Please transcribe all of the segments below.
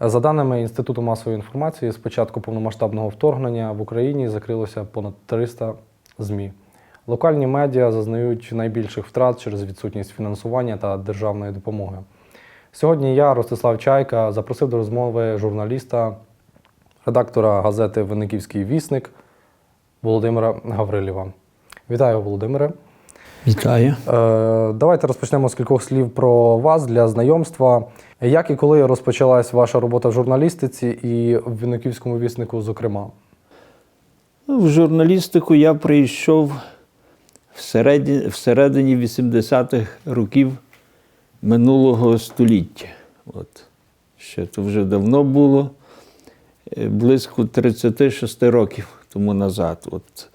За даними Інституту масової інформації, з початку повномасштабного вторгнення в Україні закрилося понад 300 ЗМІ. Локальні медіа зазнають найбільших втрат через відсутність фінансування та державної допомоги. Сьогодні я, Ростислав Чайка, запросив до розмови журналіста, редактора газети Винниківський вісник Володимира Гаврилєва. Вітаю, Володимире. Вітаю. Е, Давайте розпочнемо з кількох слів про вас для знайомства. Як і коли розпочалась ваша робота в журналістиці і в Вінниківському віснику, зокрема? В журналістику я прийшов всередині, всередині 80-х років минулого століття. От. Ще то вже давно було, е, близько 36 років тому назад. От.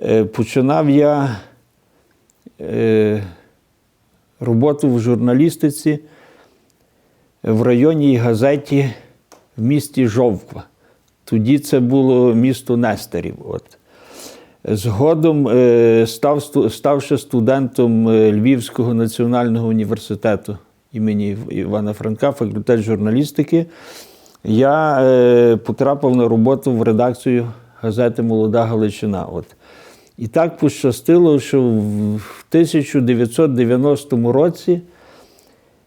Е, Починав я е, роботу в журналістиці в районній газеті в місті Жовква. Тоді це було місто Нестерів. От. Згодом, е, став, ставши студентом е, Львівського національного університету імені Івана Франка, факультет журналістики, я е, потрапив на роботу в редакцію газети Молода Галичина. От. І так пощастило, що в 1990 році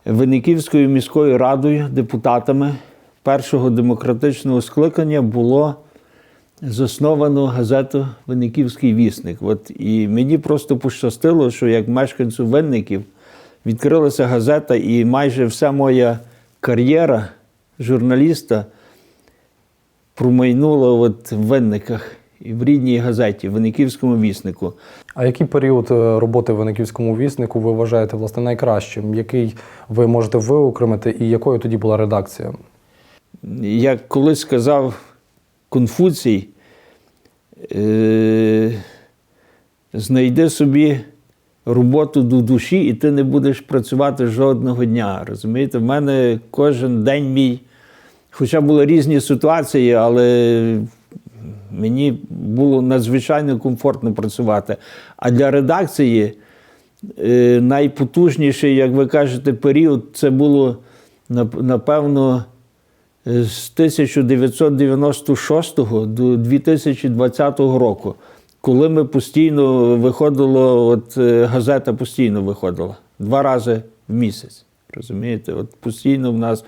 Винниківською міською радою, депутатами першого демократичного скликання було засновано газету Винниківський вісник. От, і мені просто пощастило, що як мешканцю Винників відкрилася газета, і майже вся моя кар'єра журналіста промайнула от в Винниках в рідній газеті, в Винниківському віснику. А який період е, роботи в Винниківському віснику ви вважаєте власне найкращим? Який ви можете виокремити, і якою тоді була редакція? Як колись сказав Конфуцій, е, знайди собі роботу до душі, і ти не будеш працювати жодного дня. Розумієте, в мене кожен день мій, хоча були різні ситуації, але мені було надзвичайно комфортно працювати. А для редакції е, найпотужніший, як ви кажете, період це було напевно з 1996 до 2020 року, коли ми постійно виходило, от е, газета постійно виходила два рази в місяць. Розумієте, от постійно в нас.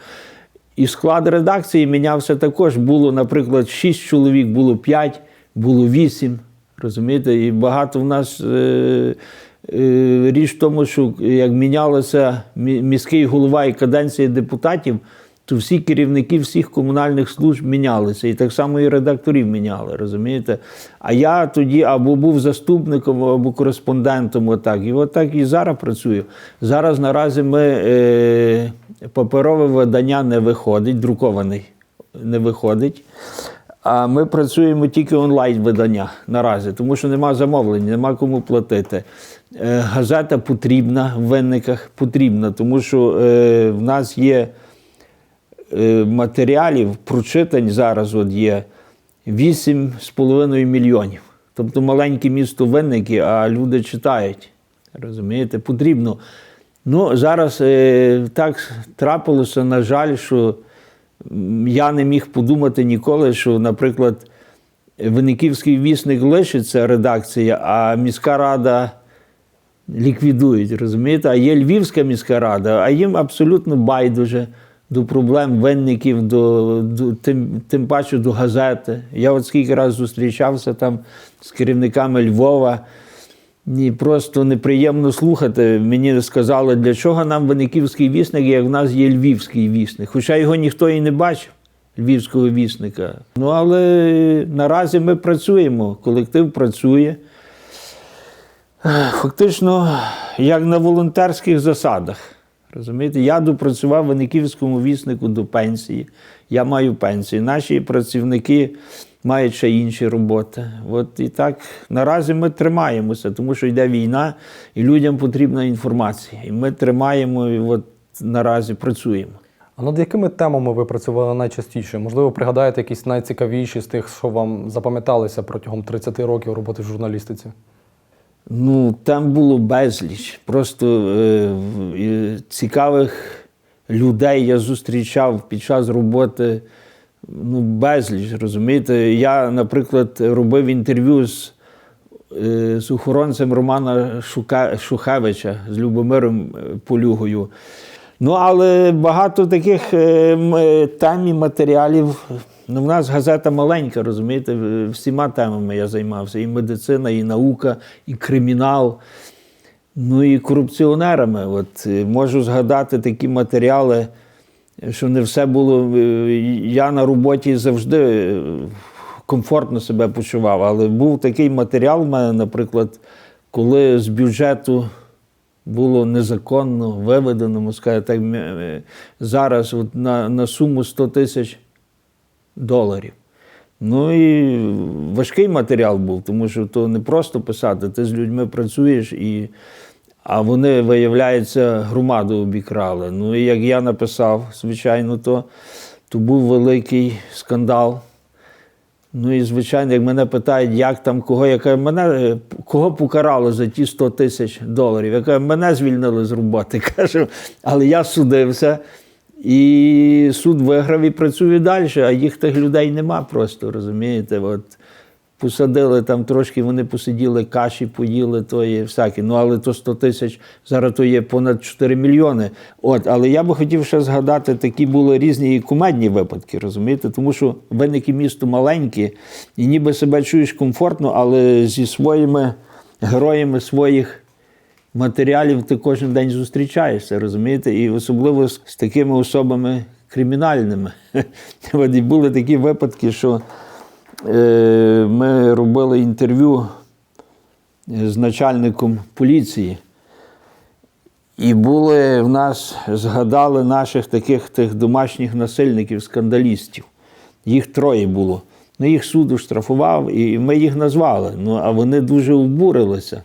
І склад редакції мінявся також. Було, наприклад, 6 чоловік, було 5, було 8. Розумієте, і багато в нас е, е, річ в тому, що як мінялося міський голова і каденція депутатів, всі керівники всіх комунальних служб мінялися. І так само і редакторів міняли, розумієте? А я тоді або був заступником, або кореспондентом, отак. І отак і зараз працюю. Зараз наразі ми е, паперове видання не виходить, друкований не виходить. А ми працюємо тільки онлайн-видання наразі, тому що нема замовлень, нема кому платити. Е, Газета потрібна в винниках, потрібна, тому що е, в нас є матеріалів, прочитань зараз от є 8,5 мільйонів. Тобто маленьке місто Винники, а люди читають. Розумієте, потрібно. Ну, зараз е, так трапилося, на жаль, що я не міг подумати ніколи, що, наприклад, Винниківський вісник лишиться редакція, а міська рада ліквідують, розумієте? А є Львівська міська рада, а їм абсолютно байдуже до проблем винників, до, до, тим, тим паче до газети. Я от скільки разів зустрічався там з керівниками Львова. Ні, просто неприємно слухати. Мені сказали, для чого нам Винниківський вісник, як в нас є Львівський вісник. Хоча його ніхто і не бачив, львівського вісника. Ну, але наразі ми працюємо, колектив працює. Фактично, як на волонтерських засадах. Розумієте, я допрацював в Винниківському віснику до пенсії. Я маю пенсію. Наші працівники мають ще інші роботи. От і так наразі ми тримаємося, тому що йде війна, і людям потрібна інформація. І ми тримаємо, і от наразі працюємо. А над якими темами ви працювали найчастіше? Можливо, пригадаєте якісь найцікавіші з тих, що вам запам'яталися протягом 30 років роботи в журналістиці? Ну, там було безліч просто е, цікавих людей я зустрічав під час роботи ну, безліч, розумієте. Я, наприклад, робив інтерв'ю з, е, з охоронцем Романа Шука, Шухевича, з Любомиром е, Полюгою. Ну, але багато таких е, е, тем і матеріалів. Ну, в нас газета маленька, розумієте, всіма темами я займався: і медицина, і наука, і кримінал. Ну і корупціонерами. От е, можу згадати такі матеріали, що не все було. е, Я на роботі завжди е, комфортно себе почував, але був такий матеріал в мене, наприклад, коли з бюджету було незаконно виведено, можна сказати, так, зараз от на, на суму 100 тисяч доларів. Ну і важкий матеріал був, тому що то не просто писати, ти з людьми працюєш, і, а вони, виявляється, громаду обікрали. Ну і як я написав, звичайно, то, то був великий скандал. Ну і звичайно, як мене питають, як там, кого, яка мене кого покарали за ті 100 тисяч доларів. Я кажу, мене звільнили з роботи. Кажу, але я судився, і суд виграв і працюю далі, а їх тих людей нема просто, розумієте? От посадили там трошки, вони посиділи, каші поїли, то є всякі. Ну, але то 100 тисяч, зараз то є понад 4 мільйони. От, але я би хотів ще згадати, такі були різні і кумедні випадки, розумієте? Тому що виники місто маленькі, і ніби себе чуєш комфортно, але зі своїми героями своїх матеріалів ти кожен день зустрічаєшся, розумієте? І особливо з, такими особами кримінальними. І були такі випадки, що е, ми робили інтерв'ю з начальником поліції. І були в нас, згадали наших таких тих домашніх насильників, скандалістів. Їх троє було. Ну, їх суд штрафував, і ми їх назвали. Ну, а вони дуже обурилися.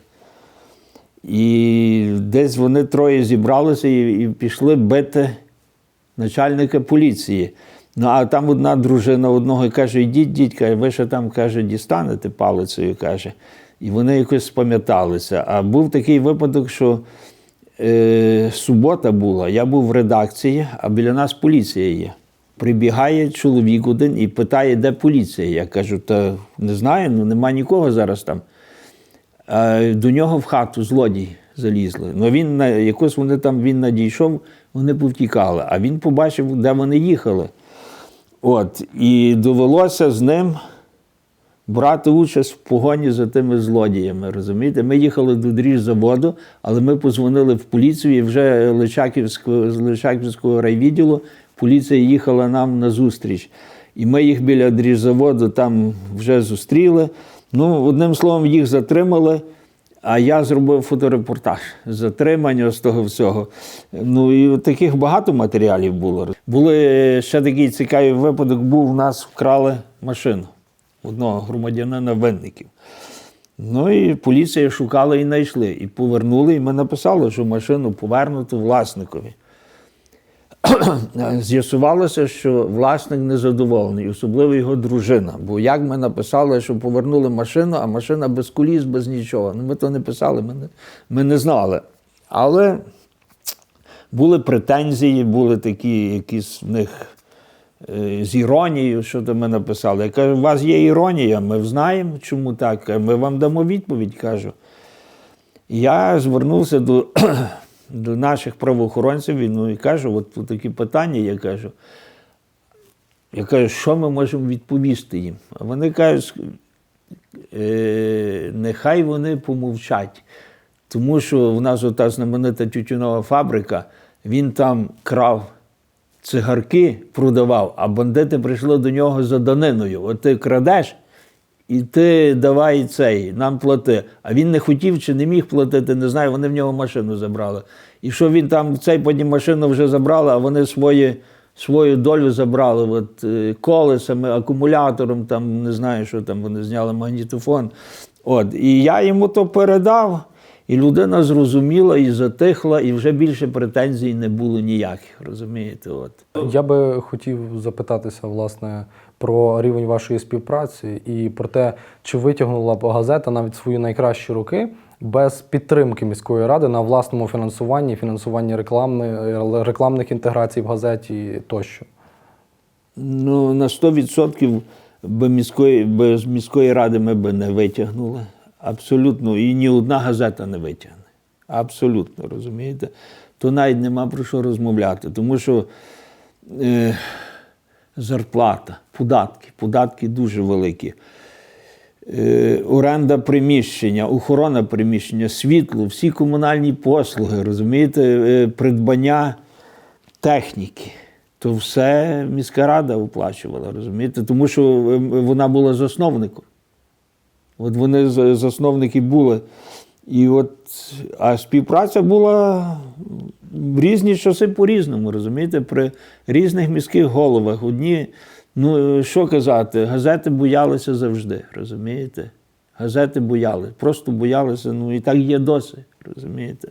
І десь вони троє зібралися і, і пішли бити начальника поліції. Ну, а там одна дружина одного каже: йдіть, дідь, каже, ви ще там каже, дістанете палицею, каже. І вони якось спам'яталися. А був такий випадок, що е, субота була, я був в редакції, а біля нас поліція є. Прибігає чоловік один і питає, де поліція. Я кажу, та не знаю, ну нема нікого зараз там. А до нього в хату злодій залізли. Ну він на якось вони там він надійшов, вони повтікали. А він побачив, де вони їхали. От, і довелося з ним брати участь в погоні за тими злодіями. Розумієте? Ми їхали до дріжзаводу, але ми позвонили в поліцію і вже Личаківського, з Личаківського райвідділу поліція їхала нам на зустріч. І ми їх біля дріжзаводу там вже зустріли. Ну, одним словом, їх затримали. А я зробив фоторепортаж затримання з того всього. Ну і таких багато матеріалів було. Були ще такий цікавий випадок, був у нас вкрали машину одного громадянина винників. Ну і поліція шукала і знайшли. І повернули, і ми написали, що машину повернуто власникові. З'ясувалося, що власник незадоволений, особливо його дружина. Бо як ми написали, що повернули машину, а машина без куліс, без нічого. Ну, ми то не писали, ми не, ми не знали. Але були претензії, були такі якісь в них е, з іронією, що то ми написали. Я кажу, у вас є іронія, ми знаємо, чому так. Ми вам дамо відповідь, кажу. Я звернувся до, до наших правоохоронців і, ну, і кажу, от такі питання, я кажу. Я кажу, що ми можемо відповісти їм? А вони кажуть, е, нехай вони помовчать. Тому що в нас ота знаменита тютюнова фабрика, він там крав цигарки, продавав, а бандити прийшли до нього за даниною. От ти крадеш, і ти давай цей, нам плати. А він не хотів чи не міг платити, не знаю, вони в нього машину забрали. І що він там, цей потім машину вже забрали, а вони свої, свою долю забрали от, е, колесами, акумулятором, там не знаю, що там вони зняли магнітофон. От, і я йому то передав. І людина зрозуміла і затихла, і вже більше претензій не було ніяких. Розумієте? От. Я би хотів запитатися власне про рівень вашої співпраці і про те, чи витягнула б газета навіть свої найкращі роки без підтримки міської ради на власному фінансуванні, фінансуванні реклами, рекламних інтеграцій в газеті тощо. Ну, на 100% без міської, без міської ради ми б не витягнули. Абсолютно. І ні одна газета не витягне. Абсолютно, розумієте? То навіть нема про що розмовляти. Тому що е, зарплата, податки, податки дуже великі. Е, оренда приміщення, охорона приміщення, світло, всі комунальні послуги, розумієте, е, придбання техніки. То все міська рада оплачувала, розумієте? Тому що е, вона була засновником. От вони засновники були. І от, а співпраця була в різні часи по-різному, розумієте, при різних міських головах. Одні, ну що казати, газети боялися завжди, розумієте? Газети бояли, просто боялися, ну і так є досі, розумієте?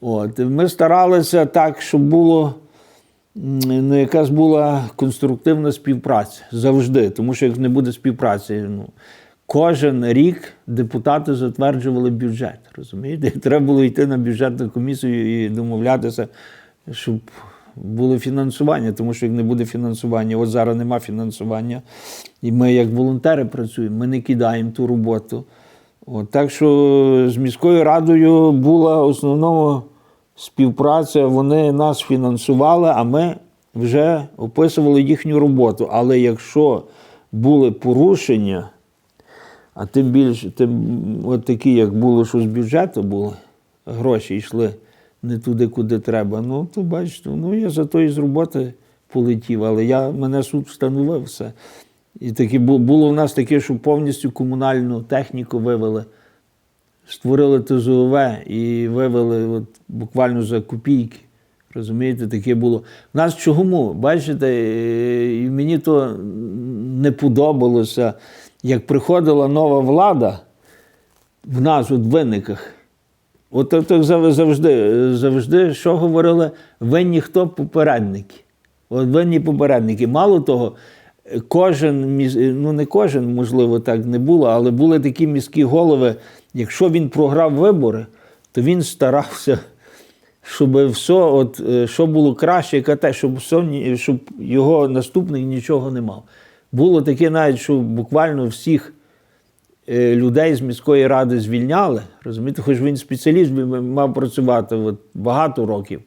От, ми старалися так, щоб було ну, якась була конструктивна співпраця завжди. Тому що як не буде співпраці, ну, кожен рік депутати затверджували бюджет. Розумієте? Треба було йти на бюджетну комісію і домовлятися, щоб було фінансування, тому що як не буде фінансування, от зараз нема фінансування, і ми як волонтери працюємо, ми не кидаємо ту роботу. От, так що з міською радою була основнова співпраця, вони нас фінансували, а ми вже описували їхню роботу. Але якщо були порушення, а тим більше, тим, от такі, як було, що з бюджету були, гроші йшли не туди, куди треба. Ну, то бачите, ну я зато і з роботи полетів, але я, мене суд встановив все. І таке було в нас таке, що повністю комунальну техніку вивели. Створили ТЗОВ і вивели от, буквально за копійки. Розумієте, таке було. У нас чому? Бачите, і мені то не подобалося, як приходила нова влада в нас от в винниках. От так завжди, завжди, що говорили, винні хто попередники. От винні попередники. Мало того, кожен, ну не кожен, можливо, так не було, але були такі міські голови, якщо він програв вибори, то він старався, щоб все, от, е, що було краще, яке те, щоб, все, щоб його наступник нічого не мав. Було таке навіть, що буквально всіх людей з міської ради звільняли. Розумієте, хоч він спеціаліст мав працювати от, багато років,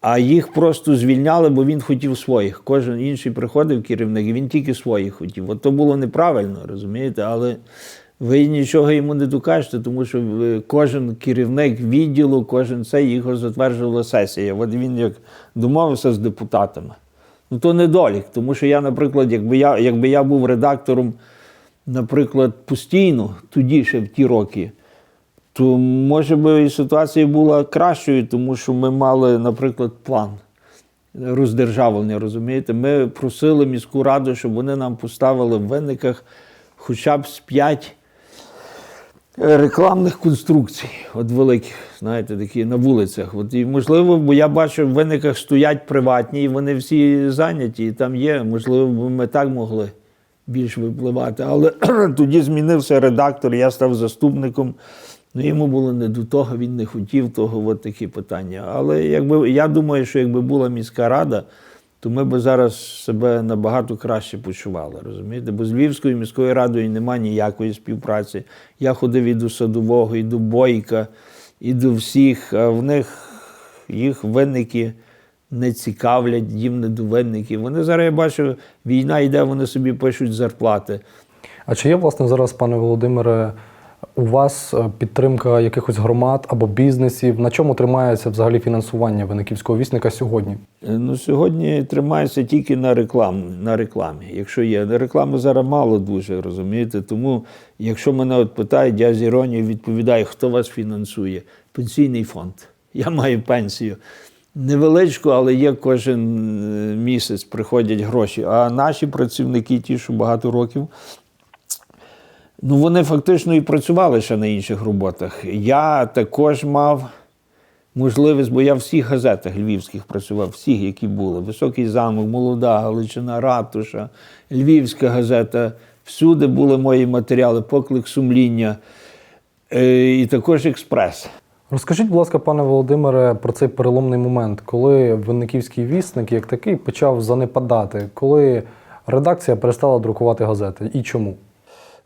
а їх просто звільняли, бо він хотів своїх. Кожен інший приходив керівник, і він тільки своїх хотів. От то було неправильно, розумієте, але ви нічого йому не докажете, тому що е, кожен керівник відділу, кожен це його затверджувала сесія. От він як домовився з депутатами. Ну то недолік, тому що я, наприклад, якби я, якби я був редактором, наприклад, постійно, тоді ще в ті роки, то може би і ситуація була кращою, тому що ми мали, наприклад, план роздержавлення, розумієте? Ми просили міську раду, щоб вони нам поставили в винниках хоча б з п'ять рекламних конструкцій, от великих, знаєте, такі на вулицях. От, і можливо, бо я бачу, в виниках стоять приватні, і вони всі зайняті, і там є. Можливо, ми так могли більш випливати. Але тоді змінився редактор, я став заступником. Ну, йому було не до того, він не хотів того, от такі питання. Але якби я думаю, що якби була міська рада, то ми б зараз себе набагато краще почували, розумієте? Бо з Львівською міською радою немає ніякої співпраці. Я ходив і до садового, і до бойка, і до всіх, а в них їх винники не цікавлять, їм не до. Вони зараз я бачу, війна йде, вони собі пишуть зарплати. А чи є, власне, зараз, пане Володимире, у вас е, підтримка якихось громад або бізнесів? На чому тримається взагалі фінансування виниківського вісника сьогодні? Е, Ну, сьогодні тримається тільки на рекламі, на рекламі. Якщо є. Реклами зараз мало дуже, розумієте? Тому, якщо мене от питають, я з іронією відповідаю, хто вас фінансує? Пенсійний фонд. Я маю пенсію. Невеличку, але є кожен е, місяць приходять гроші. А наші працівники, ті, що багато років, ну вони фактично і працювали ще на інших роботах. Я також мав можливість, бо я в всіх газетах львівських працював, всіх, які були. Високий замок, молода Галичина, Ратуша, Львівська газета. Всюди були мої матеріали, поклик сумління. Е, І також експрес. Розкажіть, будь ласка, пане Володимире, про цей переломний момент, коли Винниківський вісник як такий почав занепадати, коли редакція перестала друкувати газети і чому?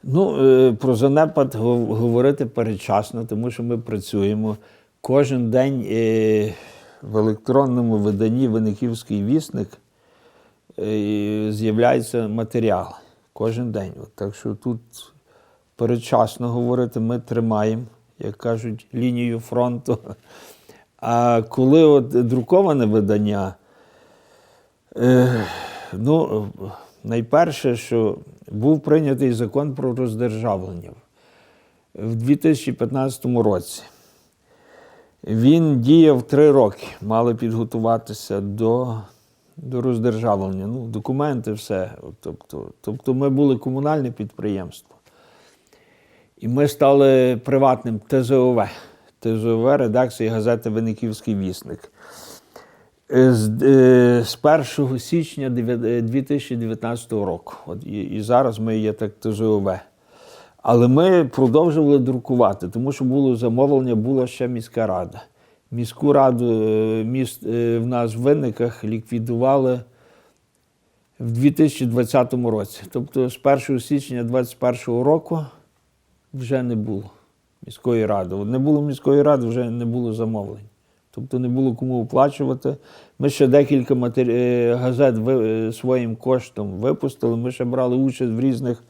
Ну, е, про занепад говорити передчасно, тому що ми працюємо. Кожен день е, в електронному виданні Винниківський вісник е, з'являється матеріал. Кожен день. Так що тут передчасно говорити, ми тримаємо, як кажуть, лінію фронту. А коли от друковане видання, Е, ну, найперше, що був прийнятий закон про роздержавлення в 2015 році. Він діяв три роки, мали підготуватися до, до роздержавлення. Ну, документи, все. Тобто, тобто ми були комунальне підприємство. І ми стали приватним ТЗОВ. ТЗОВ редакції газети Винниківський вісник. Е, З, е, з 1 січня е, 2019 року. От і, зараз ми є так ТЗОВ. Але ми продовжували друкувати, тому що було замовлення, була ще міська рада. Міську раду е, міст е, в нас в винниках ліквідували в 2020 році. Тобто з 1 січня 2021 року вже не було міської ради. От Не було міської ради, вже не було замовлень. Тобто не було кому оплачувати. Ми ще декілька матері... е, газет е, своїм коштом випустили. Ми ще брали участь в різних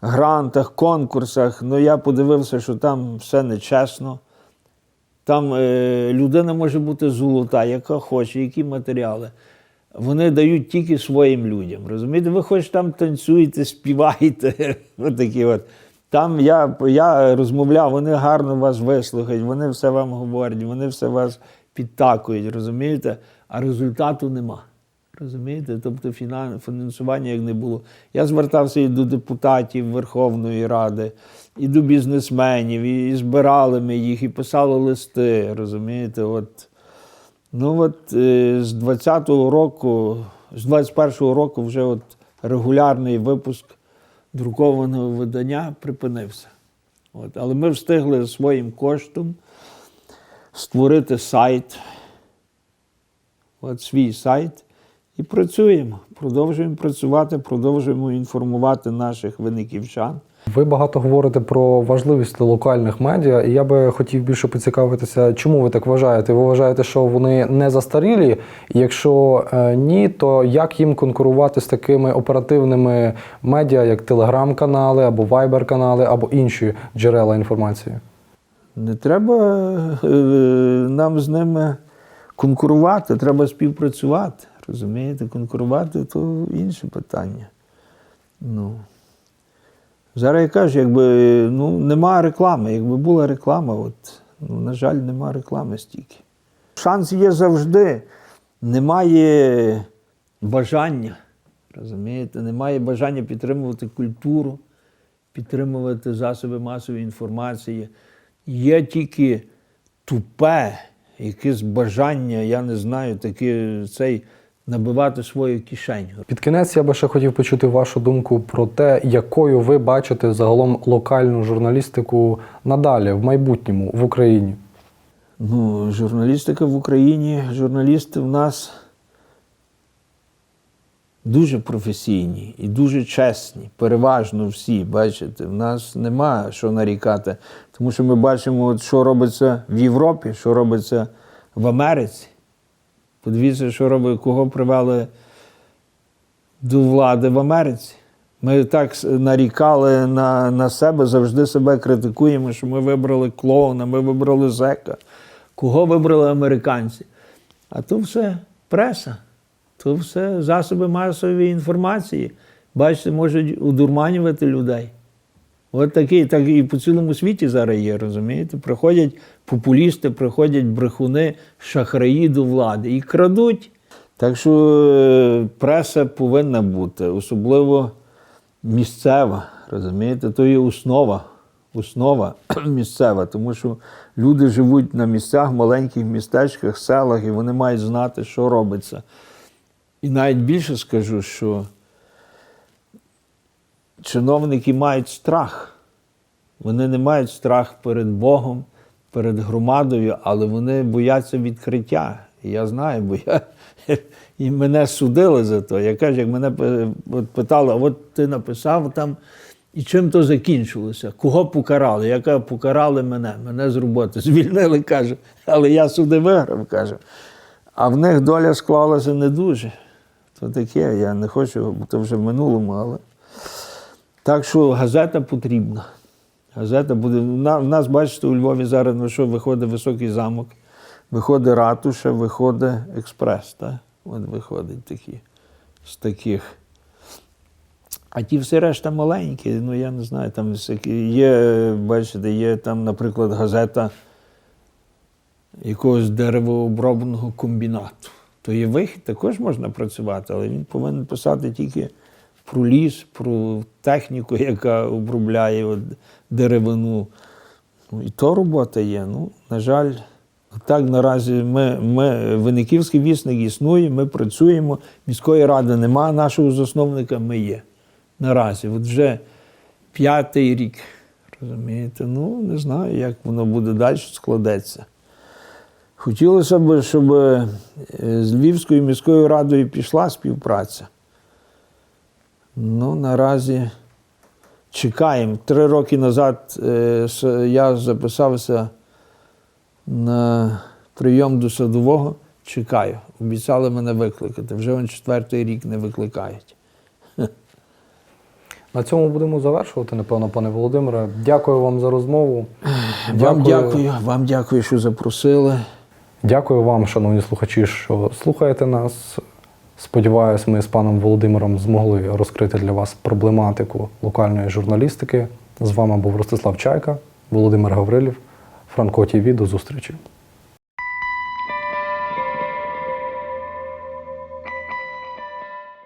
грантах, конкурсах. Ну я подивився, що там все нечесно. Там е, людина може бути золота, яка хоче, які матеріали. Вони дають тільки своїм людям. Розумієте, ви хоч там танцюєте, співаєте. Отакі от. Там я, я розмовляв, вони гарно вас вислухають, вони все вам говорять, вони все вас підтакують, розумієте? А результату нема. Розумієте? Тобто фінансування як не було. Я звертався і до депутатів Верховної Ради, і до бізнесменів, і, збирали ми їх, і писали листи. Розумієте? От. Ну от е, з 20-го року, з 21-го року вже от регулярний випуск друкованого видання припинився. От. Але ми встигли своїм коштом створити сайт, от свій сайт, і працюємо. Продовжуємо працювати, продовжуємо інформувати наших виниківчан. Ви багато говорите про важливість локальних медіа, і я би хотів більше поцікавитися, чому ви так вважаєте? Ви вважаєте, що вони не застарілі? Якщо е, ні, то як їм конкурувати з такими оперативними медіа, як телеграм-канали або вайбер-канали, або інші джерела інформації? Не треба е, нам з ними конкурувати, треба співпрацювати. Розумієте, конкурувати то інше питання. Ну. Зараз я кажу, якби ну, нема реклами. Якби була реклама, от, ну, на жаль, нема реклами стільки. Шанс є завжди. Немає бажання. Розумієте, немає бажання підтримувати культуру, підтримувати засоби масової інформації. Є тільки тупе, якесь бажання, я не знаю, таке цей набивати свою кишеню. Під кінець я би ще хотів почути вашу думку про те, якою ви бачите загалом локальну журналістику надалі, в майбутньому в Україні. Ну, журналістика в Україні, журналісти в нас дуже професійні і дуже чесні, переважно всі, бачите, в нас нема що нарікати. Тому що ми бачимо, що робиться в Європі, що робиться в Америці. Подивіться, що робить, кого привели до влади в Америці. Ми так нарікали на, на себе, завжди себе критикуємо, що ми вибрали клоуна, ми вибрали зека. Кого вибрали американці? А то все преса, то все засоби масової інформації. Бачите, можуть удурманювати людей. От такий, так і по цілому світі зараз є, розумієте? Приходять популісти, приходять брехуни, шахраї до влади і крадуть. Так що е, преса повинна бути, особливо місцева, розумієте? То є основа, основа місцева, тому що люди живуть на місцях, маленьких містечках, селах, і вони мають знати, що робиться. І навіть більше скажу, що чиновники мають страх. Вони не мають страх перед Богом, перед громадою, але вони бояться відкриття. Я знаю, бо я, і мене судили за то. Я кажу, як мене питали, а от ти написав там, і чим то закінчилося? Кого покарали? Я кажу, покарали мене, мене з роботи звільнили, каже, але я суди виграв, каже. А в них доля склалася не дуже. То таке, я не хочу, то вже в минулому, але. Так що газета потрібна. Газета буде. В нас, бачите, у Львові зараз ну, що, виходить високий замок, виходить ратуша, виходить експрес. Так? От виходить такі, з таких. А ті все решта маленькі, ну я не знаю, там є, бачите, є там, наприклад, газета якогось деревообробного комбінату. То є вихід, також можна працювати, але він повинен писати тільки про ліс, про техніку, яка обробляє от деревину. Ну, і то робота є. Ну, на жаль, так наразі ми, ми Винниківський вісник існує, ми працюємо, міської ради немає, нашого засновника ми є. Наразі. От вже п'ятий рік. Розумієте? Ну, не знаю, як воно буде далі складеться. Хотілося б, щоб е, з Львівською міською радою пішла співпраця. Ну, наразі чекаємо. Три роки назад е, я записався на прийом до садового. Чекаю. Обіцяли мене викликати. Вже он четвертий рік не викликають. На цьому будемо завершувати, напевно, пане Володимире. Дякую вам за розмову. Вам дякую, вам дякую, що запросили. Дякую вам, шановні слухачі, що слухаєте нас. Сподіваюсь, ми з паном Володимиром змогли розкрити для вас проблематику локальної журналістики. З вами був Ростислав Чайка, Володимир Гаврилів, Франко ТІВІ. До зустрічі.